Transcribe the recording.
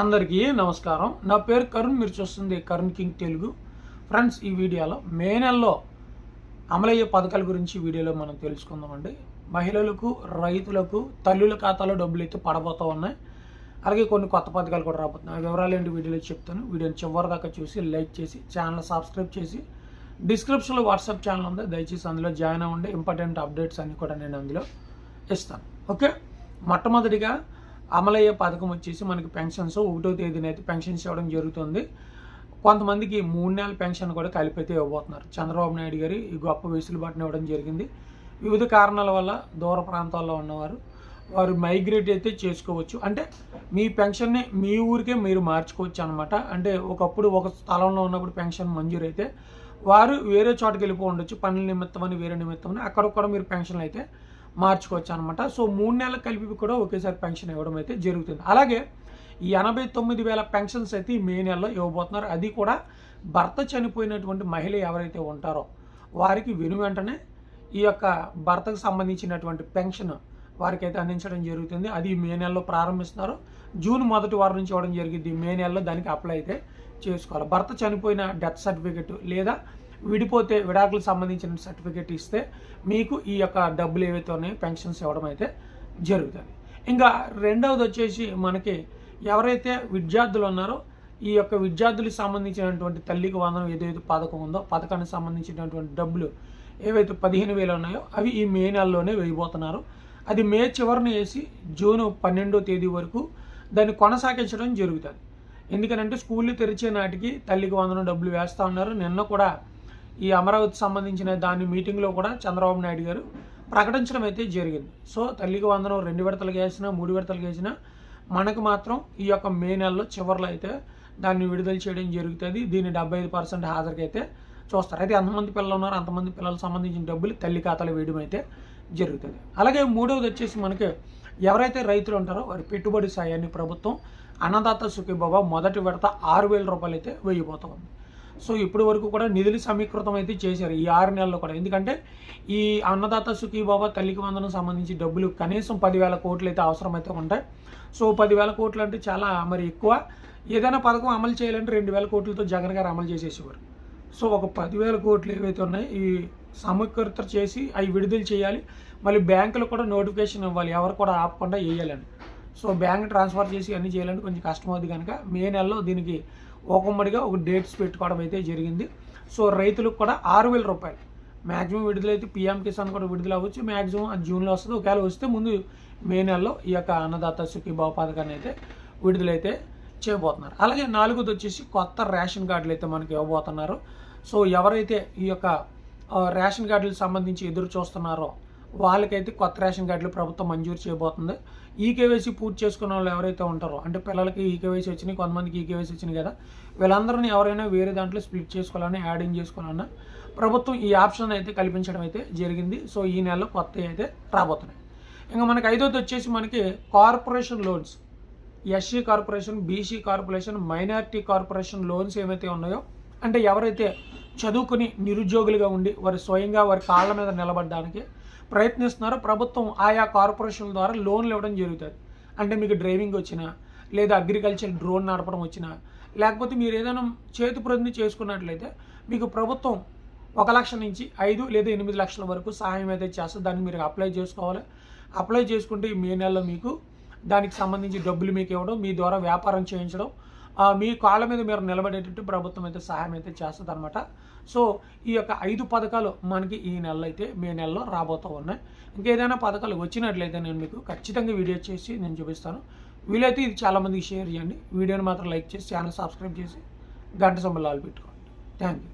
అందరికీ నమస్కారం. నా పేరు కరుణ్ మీరు చూస్తుంది కరుణ్ కింగ్ తెలుగు. ఫ్రెండ్స్ ఈ వీడియోలో మే నెలలో అమలయ్యే పథకాల గురించి వీడియోలో మనం తెలుసుకుందామండి. మహిళలకు రైతులకు తల్లుల ఖాతాలో డబ్బులు అయితే పడబోతూ ఉన్నాయి. అలాగే కొన్ని కొత్త పథకాలు కూడా రాబోతున్నాయి. ఆ వివరాలు ఏంటి వీడియోలో చెప్తాను. వీడియోని చివరి దాకా చూసి లైక్ చేసి ఛానల్ సబ్స్క్రైబ్ చేసి డిస్క్రిప్షన్లో వాట్సాప్ ఛానల్ ఉంది. దయచేసి అందులో జాయిన్ అవ్వండి. ఇంపార్టెంట్ అప్డేట్స్ అన్నీ కూడా నేను అందులో ఇస్తాను. ఓకే? మొట్టమొదటిగా అమలయ్యే పథకం వచ్చేసి మనకి పెన్షన్స్ ఒకటో తేదీన అయితే పెన్షన్స్ ఇవ్వడం జరుగుతుంది. కొంతమందికి మూడు నెలల పెన్షన్ కూడా కలిపి అయితే ఇవ్వబోతున్నారు. చంద్రబాబు నాయుడు గారి ఈ గొప్ప వెసులుబాటును ఇవ్వడం జరిగింది. వివిధ కారణాల వల్ల దూర ప్రాంతాల్లో ఉన్నవారు వారు మైగ్రేట్ అయితే చేసుకోవచ్చు. అంటే మీ పెన్షన్ని మీ ఊరికే మీరు మార్చుకోవచ్చు అనమాట అంటే ఒకప్పుడు ఒక స్థలంలో ఉన్నప్పుడు పెన్షన్ మంజూరు అయితే వారు వేరే చోటకి వెళ్ళిపో ఉండొచ్చు. పనుల నిమిత్తం అని వేరే నిమిత్తం అని అక్కడ కూడా మీరు పెన్షన్లు అయితే మార్చుకోవచ్చు అనమాట సో మూడు నెలలు కలిపి కూడా ఒకేసారి పెన్షన్ ఇవ్వడం అయితే జరుగుతుంది. అలాగే ఈ ఎనభై తొమ్మిది వేల పెన్షన్స్ అయితే ఈ మే నెలలో ఇవ్వబోతున్నారు. అది కూడా భర్త చనిపోయినటువంటి మహిళ ఎవరైతే ఉంటారో వారికి వెను వెంటనే ఈ యొక్క భర్తకు సంబంధించినటువంటి పెన్షన్ వారికి అయితే అందించడం జరుగుతుంది. అది మే నెలలో ప్రారంభిస్తున్నారు. జూన్ మొదటి వారం నుంచి ఇవ్వడం జరిగింది. మే నెలలో దానికి అప్లై అయితే చేసుకోవాలి. భర్త చనిపోయిన డెత్ సర్టిఫికెట్ లేదా విడిపోతే విడాకులకు సంబంధించిన సర్టిఫికేట్ ఇస్తే మీకు ఈ యొక్క డబ్బులు ఏవైతే ఉన్నాయో పెన్షన్స్ ఇవ్వడం అయితే జరుగుతుంది. ఇంకా రెండవది వచ్చేసి మనకి ఎవరైతే విద్యార్థులు ఉన్నారో ఈ యొక్క విద్యార్థులకు సంబంధించినటువంటి తల్లికి వందనం ఏదైతే పథకం ఉందో పథకానికి సంబంధించినటువంటి డబ్బులు ఏవైతే పదిహేను వేలు ఉన్నాయో అవి ఈ మే నెలలోనే వేయబోతున్నారు. అది మే చివరిని వేసి జూన్ పన్నెండో తేదీ వరకు దాన్ని కొనసాగించడం జరుగుతుంది. ఎందుకనంటే స్కూళ్ళు తెరిచే నాటికి తల్లికి వందనం డబ్బులు వేస్తూ ఉన్నారు. నిన్న కూడా ఈ అమరావతి సంబంధించిన దాని మీటింగ్లో కూడా చంద్రబాబు నాయుడు గారు ప్రకటించడం అయితే జరిగింది. సో తల్లికి వందనం రెండు విడతలకు వేసినా మూడు విడతలకు వేసినా మనకు మాత్రం ఈ యొక్క మే నెలలో చివరిలో అయితే దాన్ని విడుదల చేయడం జరుగుతుంది. దీన్ని డెబ్బై ఐదు పర్సెంట్ హాజరుకైతే అయితే చూస్తారు. అయితే ఎంతమంది పిల్లలు ఉన్నారు? అంతమంది పిల్లలకు సంబంధించిన డబ్బులు తల్లి ఖాతాలో వేయడం అయితే జరుగుతుంది. అలాగే మూడవది వచ్చేసి మనకి ఎవరైతే రైతులు ఉంటారో వారి పెట్టుబడి సాయాన్ని ప్రభుత్వం అన్నదాత సుఖీబాబా మొదటి విడత ఆరు వేల రూపాయలు అయితే వేయబోతుంది. సో ఇప్పటి వరకు కూడా నిధులు సమీకృతం అయితే చేశారు ఈ ఆరు నెలల్లో కూడా. ఎందుకంటే ఈ అన్నదాత సుఖీబాబా తల్లికి వందనం సంబంధించి డబ్బులు కనీసం పదివేల కోట్లు అయితే అవసరమైతే ఉంటాయి. సో పదివేల కోట్లు అంటే చాలా మరి ఎక్కువ. ఏదైనా పథకం అమలు చేయాలంటే రెండు వేల కోట్లతో జగన్ గారు అమలు చేసేసేవారు. సో ఒక పదివేల కోట్లు ఏవైతే ఉన్నాయో ఈ సమీకృత చేసి అవి విడుదల చేయాలి. మళ్ళీ బ్యాంకులు కూడా నోటిఫికేషన్ ఇవ్వాలి. ఎవరు కూడా ఆపకుండా వేయాలని. సో బ్యాంక్ ట్రాన్స్ఫర్ చేసి అన్నీ చేయాలంటే కొంచెం కష్టం అవుతుంది కనుక మే నెలలో దీనికి ఒక్కొమ్మడిగా ఒక డేట్స్ పెట్టుకోవడం అయితే జరిగింది. సో రైతులకు కూడా ఆరు వేల రూపాయలు. మ్యాక్సిమం విడుదలైతే పిఎం కిసాన్ కూడా విడుదల అవ్వచ్చు మ్యాక్సిమం అది జూన్లో వస్తుంది. ఒకవేళ వస్తే ముందు మే నెలలో ఈ యొక్క అన్నదాత సుఖీభావ పథకాన్ని అయితే విడుదలైతే చేయబోతున్నారు. అలాగే నాలుగోది వచ్చేసి కొత్త రేషన్ కార్డులు అయితే మనకి ఇవ్వబోతున్నారు. సో ఎవరైతే ఈ యొక్క రేషన్ కార్డులకు సంబంధించి ఎదురు చూస్తున్నారో వాళ్ళకైతే కొత్త రేషన్ కార్డులు ప్రభుత్వం మంజూరు చేయబోతుంది. ఈ కేవైసీ పూర్తి చేసుకున్న వాళ్ళు ఎవరైతే ఉంటారో అంటే పిల్లలకి ఈ కేవైసీ వచ్చినాయి కొంతమందికి ఈ కేవైసీ వచ్చినాయి కదా వీళ్ళందరినీ ఎవరైనా వేరే దాంట్లో స్ప్లిట్ చేసుకోవాలని యాడింగ్ చేసుకోవాలన్నా ప్రభుత్వం ఈ ఆప్షన్ అయితే కల్పించడం అయితే జరిగింది. సో ఈ నెలలో కొత్త అయితే రాబోతున్నాయి. ఇంకా మనకి ఐదోది వచ్చేసి మనకి corporation loans. SC corporation BC corporation minority corporation loans ఏమైతే ఉన్నాయో అంటే ఎవరైతే చదువుకుని నిరుద్యోగులుగా ఉండి వారి స్వయంగా వారి కాళ్ళ మీద నిలబడడానికి ప్రయత్నిస్తున్నారో ప్రభుత్వం ఆయా కార్పొరేషన్ల ద్వారా లోన్లు ఇవ్వడం జరుగుతుంది. అంటే మీకు డ్రైవింగ్ వచ్చినా లేదా అగ్రికల్చర్ డ్రోన్ నడపడం వచ్చినా లేకపోతే మీరు ఏదైనా చేతి ప్రతిని చేసుకున్నట్లయితే మీకు ప్రభుత్వం ఒక లక్ష నుంచి ఐదు లేదా ఎనిమిది లక్షల వరకు సహాయం అయితే చేస్తుంది. దాన్ని మీరు అప్లై చేసుకోవాలి. అప్లై చేసుకుంటే ఈ మే నెలలో మీకు దానికి సంబంధించి డబ్బులు మీకు ఇవ్వడం మీ ద్వారా వ్యాపారం చేయించడం మీ కాళ్ళ మీద మీరు నిలబడేటట్టు ప్రభుత్వం అయితే సహాయం అయితే చేస్తుంది అనమాట సో ఈ యొక్క ఐదు పథకాలు మనకి ఈ నెలలో అయితే మే నెలలో రాబోతూ ఉన్నాయి. ఇంకేదైనా పథకాలు వచ్చినట్లయితే నేను మీకు ఖచ్చితంగా వీడియో చేసి నేను చూపిస్తాను. వీలైతే ఇది చాలామందికి షేర్ చేయండి. వీడియోని మాత్రం లైక్ చేసి ఛానల్ సబ్స్క్రైబ్ చేసి గంట సొమ్మలు పెట్టుకోండి థ్యాంక్ యూ